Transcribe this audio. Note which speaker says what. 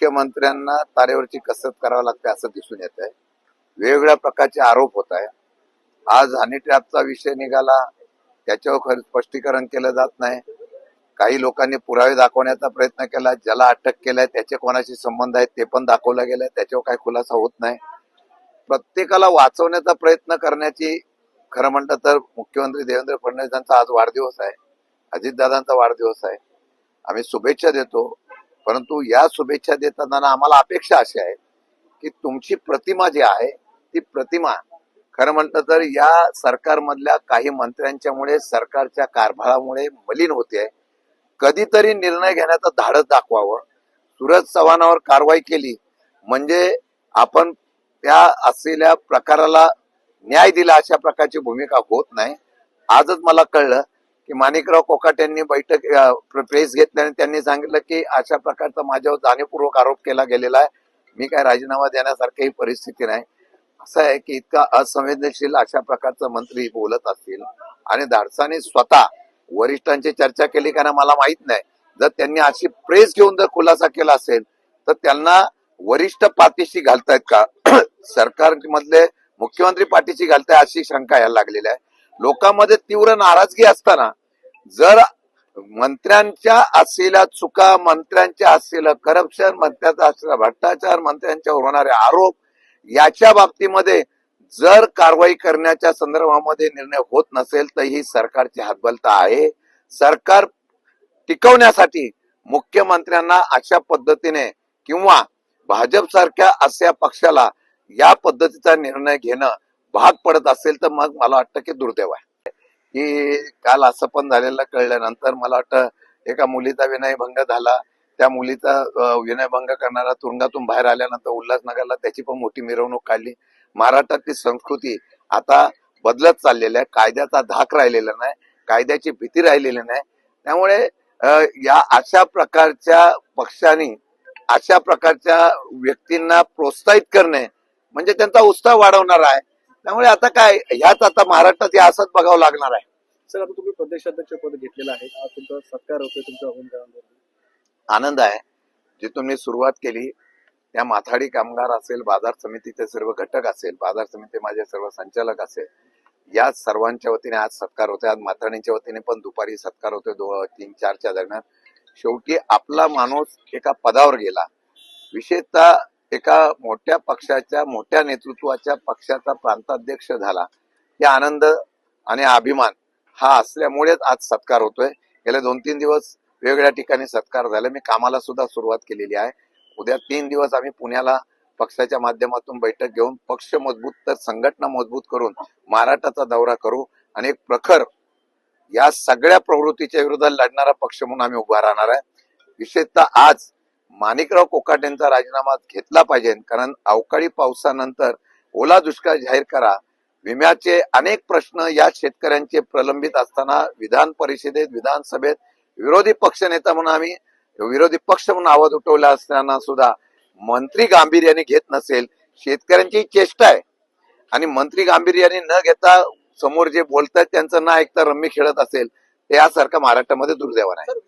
Speaker 1: मुख्यमंत्र्यांना तारेवरची कसरत करावी लागते असं दिसून येत आहे वेगवेगळ्या प्रकारचे आरोप होत आहे आज हनी ट्रॅपचा विषय निघाला. त्याच्यावर खरं स्पष्टीकरण केलं जात नाही. काही लोकांनी पुरावे दाखवण्याचा प्रयत्न केला. ज्याला अटक केलाय त्याचे कोणाशी संबंध आहेत ते पण दाखवलं गेलंय. त्याच्यावर काही खुलासा होत नाही. प्रत्येकाला वाचवण्याचा प्रयत्न करण्याची खरं म्हणतं तर मुख्यमंत्री देवेंद्र फडणवीस यांचा आज वाढदिवस आहे. अजितदादांचा वाढदिवस आहे. आम्ही शुभेच्छा देतो. परंतु या शुभेच्छा देताना आम्हाला अपेक्षा अशी आहे की तुमची प्रतिमा जी आहे ती प्रतिमा खरं म्हटलं तर या सरकारमधल्या काही मंत्र्यांच्यामुळे सरकारच्या कारभारामुळे मलिन होते. आहे कधीतरी निर्णय घेण्याचं धाडस दाखवावं. सूरज चव्हाणावर कारवाई केली. म्हणजे आपण त्या असलेल्या प्रकाराला न्याय दिला अशा प्रकारची भूमिका होत नाही. आजच मला कळलं की माणिकराव कोकाट यांनी बैठक प्रेस प्र- प्रेस घेतल्याने त्यांनी सांगितलं की अशा प्रकारचा माझ्यावर जाणीवपूर्वक आरोप केला गेलेला आहे. मी काय राजीनामा देण्यासारखी परिस्थिती नाही. असं आहे की इतका असंवेदनशील अशा प्रकारचा मंत्री बोलत असतील आणि धाडसाने स्वतः वरिष्ठांची चर्चा केली का ना मला माहीत नाही. जर त्यांनी अशी प्रेस घेऊन जर खुलासा केला असेल तर त्यांना वरिष्ठ पाठीशी घालतायत का? सरकार मधले मुख्यमंत्री पाठीशी घालताय अशी शंका यायला लागलेली आहे. लोकांमध्ये तीव्र नाराजगी असताना जर मंत्र्यांच्या असलेल्या चुका मंत्र्यांच्या असलेलं करप्शन मंत्र्यांचा असलेला भ्रष्टाचार मंत्र्यांच्यावर होणारे आरोप याच्या बाबतीमध्ये जर कारवाई करण्याच्या संदर्भामध्ये निर्णय होत नसेल तर ही सरकारची हातबलता आहे. सरकार टिकवण्यासाठी मुख्यमंत्र्यांना अशा पद्धतीने किंवा भाजप सारख्या अशा पक्षाला या पद्धतीचा निर्णय घेणं भाग पडत असेल तर मग मला वाटतं की दुर्दैव आहे. की काल असं पण झालेलं कळल्यानंतर मला वाटतं एका मुलीचा विनयभंग झाला. त्या मुलीचा विनयभंग करणारा तुरुंगातून बाहेर आल्यानंतर उल्हासनगरला त्याची पण मोठी मिरवणूक काढली. महाराष्ट्रातली संस्कृती आता बदलत चाललेली आहे. कायद्याचा धाक राहिलेला नाही. कायद्याची भीती राहिलेली नाही. त्यामुळे या अशा प्रकारच्या पक्षांनी अशा प्रकारच्या व्यक्तींना प्रोत्साहित करणे म्हणजे त्यांचा उत्साह वाढवणार आहे. त्यामुळे आता काय ह्याच आता महाराष्ट्रात हे असंच बघावं लागणार आहे.
Speaker 2: सर आता तुम्ही प्रदेशाध्यक्ष पद घेतलेलं आहे. आज तुमचा सत्कार होतोय तुमच्या
Speaker 1: आनंद आहे. जिथून मी सुरुवात केली त्या माथाडी कामगार असेल बाजार समितीचे सर्व घटक असेल बाजार समिती माझे सर्व संचालक असेल या सर्वांच्या वतीने आज सत्कार होते आज माथाडींच्या वतीने पण दुपारी सत्कार होते दो तीन चारच्या दरम्यान. शेवटी आपला माणूस एका पदावर गेला. विशेषतः एका मोठ्या पक्षाच्या मोठ्या नेतृत्वाच्या पक्षाचा प्रांताध्यक्ष झाला. या आनंद आणि अभिमान हा असल्यामुळेच आज सत्कार होतोय. गेले दोन तीन दिवस वेगवेगळ्या ठिकाणी सत्कार झाले. मी कामाला सुद्धा सुरुवात केलेली आहे. उद्या तीन दिवस आम्ही पुण्याला पक्षाच्या माध्यमातून बैठक घेऊन पक्ष मजबूत तर संघटना मजबूत करून महाराष्ट्राचा दौरा करू आणि एक प्रखर या सगळ्या प्रवृत्तीच्या विरोधात लढणारा पक्ष म्हणून आम्ही उभा राहणार आहे. विशेषतः आज माणिकराव कोकाटेंचा राजीनामा घेतला पाहिजे कारण अवकाळी पावसानंतर ओला दुष्काळ जाहीर करा. विम्याचे अनेक प्रश्न या शेतकऱ्यांचे प्रलंबित असताना विधान परिषदेत विधानसभेत विरोधी पक्षनेता म्हणून आम्ही विरोधी पक्ष म्हणून आवाज उठवला असताना सुद्धा मंत्री गांभीर्याने घेत नसेल शेतकऱ्यांची चेष्टा आहे. आणि मंत्री गांभीर्याने न घेता समोर जे बोलतात त्यांचं ना ऐकता रम्मी खेळत असेल ते यासारखं महाराष्ट्रामध्ये दुर्दैवान आहे.